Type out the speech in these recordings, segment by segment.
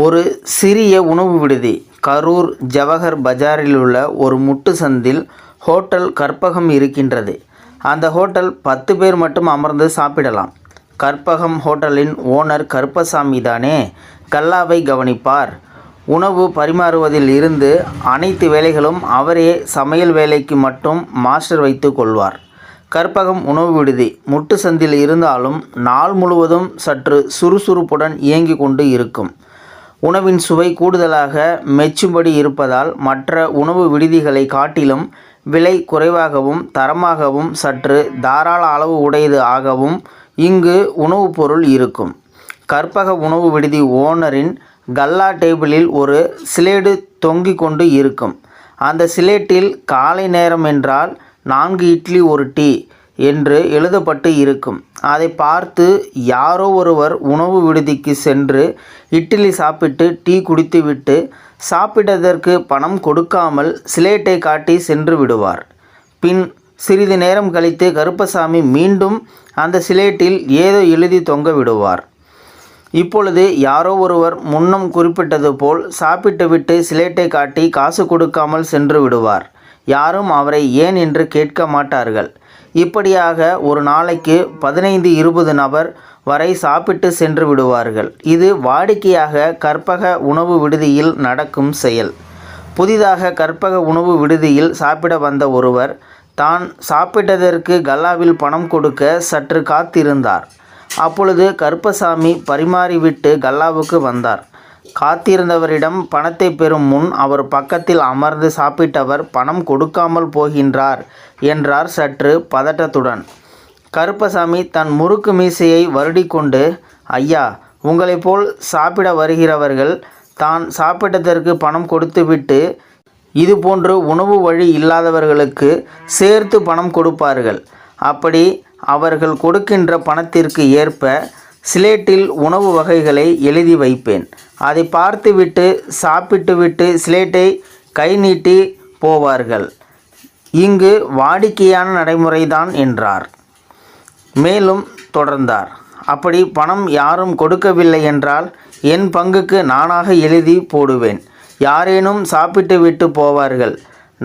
ஒரு சிறிய உணவு விடுதி. கரூர் ஜவஹர் பஜாரில் உள்ள ஒரு முட்டு சந்தில் ஹோட்டல் கற்பகம் இருக்கின்றது. அந்த ஹோட்டல் பத்து பேர் மட்டும் அமர்ந்து சாப்பிடலாம். கற்பகம் ஹோட்டலின் ஓனர் கருப்பசாமி தானே? கல்லாவை கவனிப்பார். உணவு பரிமாறுவதில் இருந்து அனைத்து வேலைகளும் அவரே சமையல் வேலைக்கு மட்டும் மாஸ்டர் வைத்து கொள்வார். கற்பகம் உணவு விடுதி. முட்டு சந்தில் இருந்தாலும் நாள் முழுவதும் சற்று சுறுசுறுப்புடன் இயங்கி கொண்டு இருக்கும். உணவின் சுவை கூடுதலாக மெச்சும்படி இருப்பதால் மற்ற உணவு விடுதிகளை காட்டிலும் விலை குறைவாகவும் தரமாகவும் சற்று தாராள அளவு உடையது ஆகவும் இங்கு உணவுப் பொருள் இருக்கும். கற்பக உணவு விடுதி ஓனரின் கல்லா டேபிளில் ஒரு சிலேடு தொங்கிக் கொண்டு இருக்கும். அந்த சிலேட்டில் காலை நேரம் என்றால் நான்கு இட்லி ஒரு டீ என்று எழுதப்பட்டு இருக்கும். அதை பார்த்து யாரோ ஒருவர் உணவு விடுதிக்கு சென்று இட்லி சாப்பிட்டு டீ குடித்துவிட்டு சாப்பிட்டதற்கு பணம் கொடுக்காமல் சிலேட்டை காட்டி சென்று விடுவார். பின் சிறிது நேரம் கழித்து கருப்பசாமி மீண்டும் அந்த சிலேட்டில் ஏதோ எழுதி தொங்க விடுவார். இப்பொழுது யாரோ ஒருவர் முன்னம் குறிப்பிட்டது போல் சாப்பிட்டுவிட்டு சிலேட்டை காட்டி காசு கொடுக்காமல் சென்று விடுவார். யாரும் அவரை ஏன் என்று கேட்க மாட்டார்கள். இப்படியாக ஒரு நாளைக்கு பதினைந்து இருபது நபர் வரை சாப்பிட்டு சென்று விடுவார்கள். இது வாடிக்கையாக கற்பக உணவு விடுதியில் நடக்கும் செயல். புதிதாக கற்பக உணவு விடுதியில் சாப்பிட வந்த ஒருவர் தான் சாப்பிட்டதற்கு கல்லாவில் பணம் கொடுக்க சற்று காத்திருந்தார். அப்பொழுது கருப்பசாமி பரிமாறிவிட்டு கல்லாவுக்கு வந்தார். காத்திருந்தவரிடம் பணத்தை பெறும் முன் அவர் பக்கத்தில் அமர்ந்து சாப்பிட்டவர் பணம் கொடுக்காமல் போகின்றார் என்றார் சற்று பதட்டத்துடன். கருப்பசாமி தன் முறுக்கு மீசையை வருடிக்கொண்டு ஐயா உங்களைப் போல் சாப்பிட வருகிறவர்கள் தான் சாப்பிட்டதற்கு பணம் கொடுத்துவிட்டு இதுபோன்று உணவு வழி இல்லாதவர்களுக்கு சேர்த்து பணம் கொடுப்பார்கள். அப்படி அவர்கள் கொடுக்கின்ற பணத்திற்கு ஏற்ப சிலேட்டில் உணவு வகைகளை எழுதி வைப்பேன். அதை பார்த்துவிட்டு சாப்பிட்டுவிட்டு சிலேட்டை கை நீட்டி போவார்கள். இங்கு வாடிக்கையான நடைமுறைதான் என்றார். மேலும் தொடர்ந்தார். அப்படி பணம் யாரும் கொடுக்கவில்லை என்றால் என் பங்குக்கு நானாக எழுதி போடுவேன். யாரேனும் சாப்பிட்டு விட்டு போவார்கள்.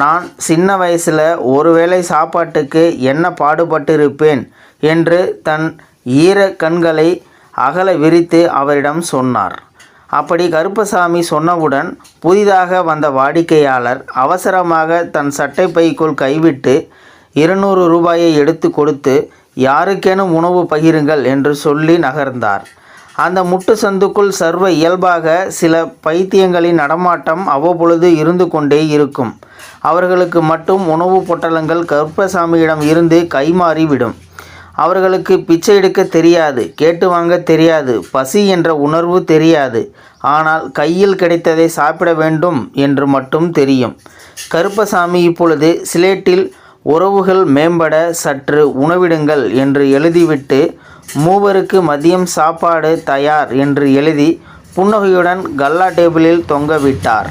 நான் சின்ன வயசில் ஒருவேளை சாப்பாட்டுக்கு என்ன பாடுபட்டிருப்பேன் என்று தன் ஈர கண்களை அகல விரித்து அவரிடம் சொன்னார். அப்படி கருப்பசாமி சொன்னவுடன் புதிதாக வந்த வாடிக்கையாளர் அவசரமாக தன் சட்டை பைக்குள் கைவிட்டு இருநூறு ரூபாயை எடுத்து கொடுத்து யாருக்கேனும் உணவு பகிருங்கள் என்று சொல்லி நகர்ந்தார். அந்த முட்டு சந்துக்குள் சர்வ இயல்பாக சில பைத்தியங்களின் நடமாட்டம் அவ்வப்பொழுது இருந்து கொண்டே இருக்கும். அவர்களுக்கு மட்டும் உணவு பொட்டலங்கள் கருப்பசாமியிடம் இருந்து கைமாறிவிடும். அவர்களுக்கு பிச்சை எடுக்க தெரியாது கேட்டு வாங்க தெரியாது பசி என்ற உணர்வு தெரியாது. ஆனால் கையில் கிடைத்ததை சாப்பிட வேண்டும் என்று மட்டும் தெரியும். கருப்பசாமி இப்பொழுது சிலேட்டில் உறவுகள் மேம்பட சற்று உணவிடுங்கள் என்று எழுதிவிட்டு மூவருக்கு மதியம் சாப்பாடு தயார் என்று எழுதி புன்னகையுடன் கல்லா டேபிளில் தொங்கவிட்டார்